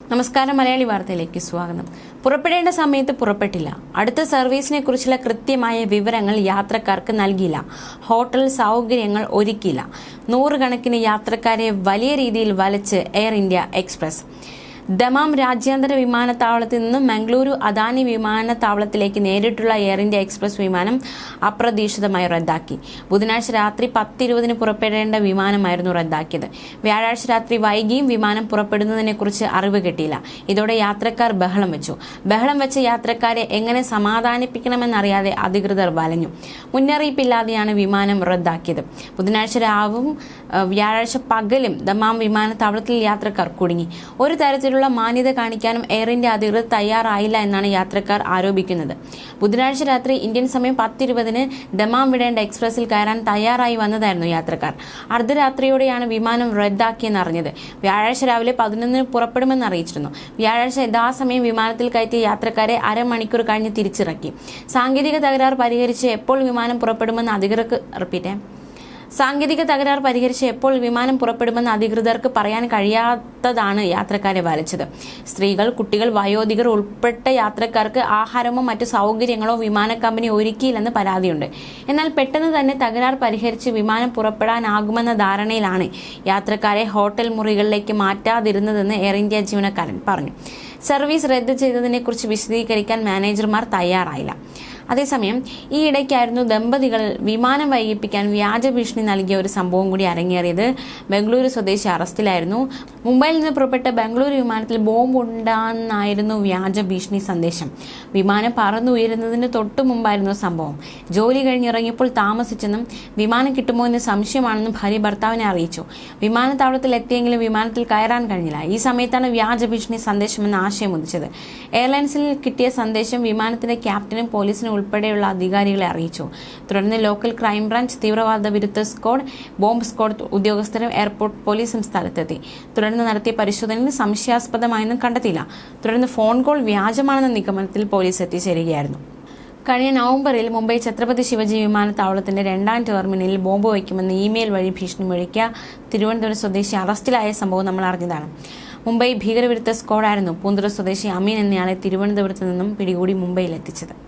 നമസ്കാരം മലയാളി വാർത്തയിലേക്ക് സ്വാഗതം. പുറപ്പെടേണ്ട സമയത്ത് പുറപ്പെട്ടില്ല. അടുത്ത സർവീസിനെ കുറിച്ചുള്ള കൃത്യമായ വിവരങ്ങൾ യാത്രക്കാർക്ക് നൽകിയില്ല. ഹോട്ടൽ സൗകര്യങ്ങൾ ഒരുക്കിയില്ല. നൂറുകണക്കിന് യാത്രക്കാരെ വലിയ രീതിയിൽ വലച്ച് എയർ ഇന്ത്യ എക്സ്പ്രസ്. ദമാം രാജ്യാന്തര വിമാനത്താവളത്തിൽ നിന്നും മംഗളൂരു അദാനി വിമാനത്താവളത്തിലേക്ക് നേരിട്ടുള്ള എയർ ഇന്ത്യ എക്സ്പ്രസ് വിമാനം അപ്രതീക്ഷിതമായി റദ്ദാക്കി. ബുധനാഴ്ച രാത്രി പത്തിരുപതിന് പുറപ്പെടേണ്ട വിമാനമായിരുന്നു റദ്ദാക്കിയത്. വ്യാഴാഴ്ച രാത്രി വൈകിയും വിമാനം പുറപ്പെടുന്നതിനെക്കുറിച്ച് അറിവ് കിട്ടിയില്ല. ഇതോടെ യാത്രക്കാർ ബഹളം വെച്ചു. ബഹളം വെച്ച യാത്രക്കാരെ എങ്ങനെ സമാധാനിപ്പിക്കണമെന്നറിയാതെ അധികൃതർ വലഞ്ഞു. മുന്നറിയിപ്പില്ലാതെയാണ് വിമാനം റദ്ദാക്കിയത്. ബുധനാഴ്ച രാവും വ്യാഴാഴ്ച പകലും ദമാം വിമാനത്താവളത്തിൽ യാത്രക്കാർ കുടുങ്ങി. ഒരു തരത്തിലുള്ള മാന്യത കാണിക്കാനും എയർ ഇന്ത്യ അധികൃതർ തയ്യാറായില്ല എന്നാണ് യാത്രക്കാർ ആരോപിക്കുന്നത്. ബുധനാഴ്ച രാത്രി ഇന്ത്യൻ സമയം പത്തിരുപതിന് ദമാം വിടേണ്ട എക്സ്പ്രസിൽ കയറാൻ തയ്യാറായി വന്നതായിരുന്നു യാത്രക്കാർ. അർദ്ധരാത്രിയോടെയാണ് വിമാനം റദ്ദാക്കിയെന്ന് അറിഞ്ഞത്. വ്യാഴാഴ്ച രാവിലെ പതിനൊന്നിന് പുറപ്പെടുമെന്ന് അറിയിച്ചിരുന്നു. വ്യാഴാഴ്ച യഥാസമയം വിമാനത്തിൽ കയറ്റിയ യാത്രക്കാരെ അരമണിക്കൂർ കഴിഞ്ഞ് തിരിച്ചിറക്കി. സാങ്കേതിക തകരാർ പരിഹരിച്ച് എപ്പോൾ വിമാനം പുറപ്പെടുമെന്ന് അധികൃതർക്ക് റിപ്പീറ്റേ സാങ്കേതിക തകരാർ പരിഹരിച്ച് എപ്പോൾ വിമാനം പുറപ്പെടുമെന്ന് അധികൃതർക്ക് പറയാൻ കഴിയാത്തതാണ് യാത്രക്കാരെ വലച്ചത് സ്ത്രീകൾ കുട്ടികൾ വയോധികർ ഉൾപ്പെട്ട യാത്രക്കാർക്ക് ആഹാരമോ മറ്റു സൗകര്യങ്ങളോ വിമാന കമ്പനി ഒരുക്കിയില്ലെന്ന് പരാതിയുണ്ട്. എന്നാൽ പെട്ടെന്ന് തന്നെ തകരാർ പരിഹരിച്ച് വിമാനം പുറപ്പെടാനാകുമെന്ന ധാരണയിലാണ് യാത്രക്കാരെ ഹോട്ടൽ മുറികളിലേക്ക് മാറ്റാതിരുന്നതെന്ന് എയർ ഇന്ത്യ ജീവനക്കാരൻ പറഞ്ഞു. സർവീസ് റദ്ദ് ചെയ്തതിനെക്കുറിച്ച് വിശദീകരിക്കാൻ മാനേജർമാർ തയ്യാറായില്ല. അതേസമയം ഈ ഇടയ്ക്കായിരുന്നു ദമ്പതികൾ വിമാനം വൈകിപ്പിക്കാൻ വ്യാജ ഭീഷണി നൽകിയ ഒരു സംഭവം കൂടി അരങ്ങേറിയത് ബംഗളൂരു സ്വദേശി അറസ്റ്റിലായിരുന്നു. മുംബൈയിൽ നിന്ന് പുറപ്പെട്ട ബംഗളൂരു വിമാനത്തിൽ ബോംബ് ഉണ്ടാന്നായിരുന്നു വ്യാജ ഭീഷണി സന്ദേശം. വിമാനം പറന്നുയരുന്നതിന് തൊട്ടു മുമ്പായിരുന്നു സംഭവം. ജോലി കഴിഞ്ഞിറങ്ങിയപ്പോൾ താമസിച്ചെന്നും വിമാനം കിട്ടുമോ എന്ന് സംശയമാണെന്നും ഭാര്യ ഭർത്താവിനെ അറിയിച്ചു. വിമാനത്താവളത്തിൽ എത്തിയെങ്കിലും വിമാനത്തിൽ കയറാൻ കഴിഞ്ഞില്ല. ഈ സമയത്താണ് വ്യാജ ഭീഷണി സന്ദേശമെന്ന ആശയം ഉദിച്ചത്. എയർലൈൻസിൽ കിട്ടിയ സന്ദേശം വിമാനത്തിന്റെ ക്യാപ്റ്റനും പോലീസിനും ഉൾപ്പെടെയുള്ള അധികാരികളെ അറിയിച്ചു. തുടർന്ന് ലോക്കൽ ക്രൈംബ്രാഞ്ച് തീവ്രവാദ വിരുദ്ധ സ്ക്വാഡ് ബോംബ് സ്ക്വാഡ് ഉദ്യോഗസ്ഥരും എയർപോർട്ട് പോലീസും സ്ഥലത്തെത്തി. തുടർന്ന് നടത്തിയ പരിശോധനയിൽ സംശയാസ്പദമായെന്നും കണ്ടെത്തിയില്ല. തുടർന്ന് ഫോൺ കോൾ വ്യാജമാണെന്ന നിഗമനത്തിൽ പോലീസ് എത്തിച്ചേരുകയായിരുന്നു. കഴിഞ്ഞ നവംബറിൽ മുംബൈ ഛത്രപതി ശിവജി വിമാനത്താവളത്തിന്റെ രണ്ടാം ടെർമിനലിൽ ബോംബ് വയ്ക്കുമെന്ന് ഇമെയിൽ വഴി ഭീഷണി മുഴക്കിയ തിരുവനന്തപുരം സ്വദേശി അറസ്റ്റിലായ സംഭവം നമ്മൾ അറിഞ്ഞതാണ്. മുംബൈ ഭീകരവിരുദ്ധ സ്ക്വാഡായിരുന്നു പൂന്തുറ സ്വദേശി അമീൻ എന്നയാളെ തിരുവനന്തപുരത്ത് നിന്നും പിടികൂടി മുംബൈയിൽ എത്തിച്ചത്